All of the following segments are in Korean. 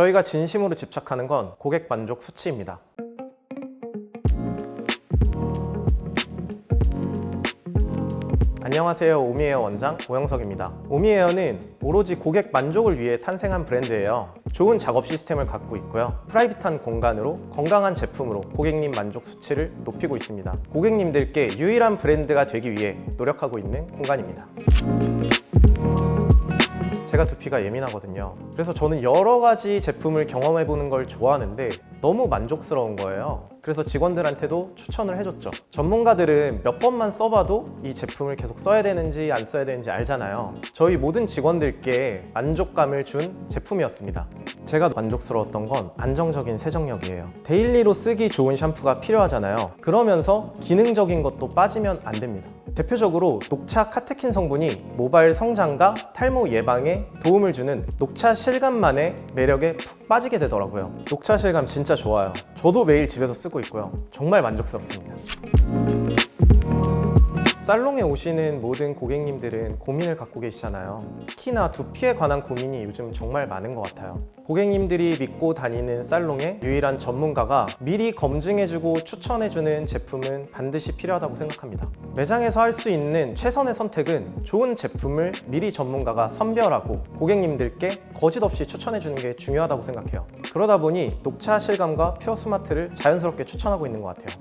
저희가 진심으로 집착하는 건 고객 만족 수치입니다. 안녕하세요. 오미에어 원장 오영석입니다. 오미에어는 오로지 고객 만족을 위해 탄생한 브랜드예요. 좋은 작업 시스템을 갖고 있고요. 프라이빗한 공간으로 건강한 제품으로 고객님 만족 수치를 높이고 있습니다. 고객님들께 유일한 브랜드가 되기 위해 노력하고 있는 공간입니다. 제가 두피가 예민하거든요. 그래서 저는 여러 가지 제품을 경험해 보는 걸 좋아하는데 너무 만족스러운 거예요. 그래서 직원들한테도 추천을 해줬죠. 전문가들은 몇 번만 써봐도 이 제품을 계속 써야 되는지 안 써야 되는지 알잖아요. 저희 모든 직원들께 만족감을 준 제품이었습니다. 제가 만족스러웠던 건 안정적인 세정력이에요. 데일리로 쓰기 좋은 샴푸가 필요하잖아요. 그러면서 기능적인 것도 빠지면 안 됩니다. 대표적으로 녹차 카테킨 성분이 모발 성장과 탈모 예방에 도움을 주는 녹차 실감만의 매력에 푹 빠지게 되더라고요. 녹차 실감 진짜 좋아요. 저도 매일 집에서 쓰고 있고요. 정말 만족스럽습니다. 살롱에 오시는 모든 고객님들은 고민을 갖고 계시잖아요. 특히나 두피에 관한 고민이 요즘 정말 많은 것 같아요. 고객님들이 믿고 다니는 살롱의 유일한 전문가가 미리 검증해주고 추천해주는 제품은 반드시 필요하다고 생각합니다. 매장에서 할 수 있는 최선의 선택은 좋은 제품을 미리 전문가가 선별하고 고객님들께 거짓 없이 추천해주는 게 중요하다고 생각해요. 그러다 보니 녹차 실감과 퓨어 스마트를 자연스럽게 추천하고 있는 것 같아요.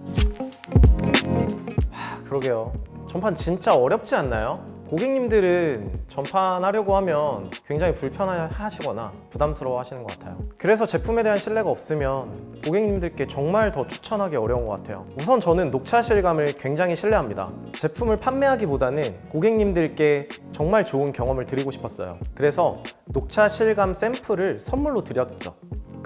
하, 그러게요. 전판 진짜 어렵지 않나요? 고객님들은 전판하려고 하면 굉장히 불편하시거나 부담스러워 하시는 것 같아요. 그래서 제품에 대한 신뢰가 없으면 고객님들께 정말 더 추천하기 어려운 것 같아요. 우선 저는 녹차 실감을 굉장히 신뢰합니다. 제품을 판매하기보다는 고객님들께 정말 좋은 경험을 드리고 싶었어요. 그래서 녹차 실감 샘플을 선물로 드렸죠.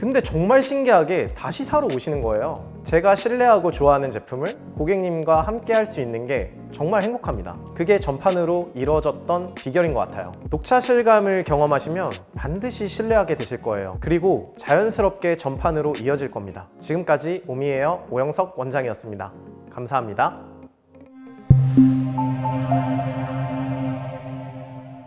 근데 정말 신기하게 다시 사러 오시는 거예요. 제가 신뢰하고 좋아하는 제품을 고객님과 함께 할 수 있는 게 정말 행복합니다. 그게 전판으로 이루어졌던 비결인 것 같아요. 녹차 실감을 경험하시면 반드시 신뢰하게 되실 거예요. 그리고 자연스럽게 전판으로 이어질 겁니다. 지금까지 오미에어 오영석 원장이었습니다. 감사합니다.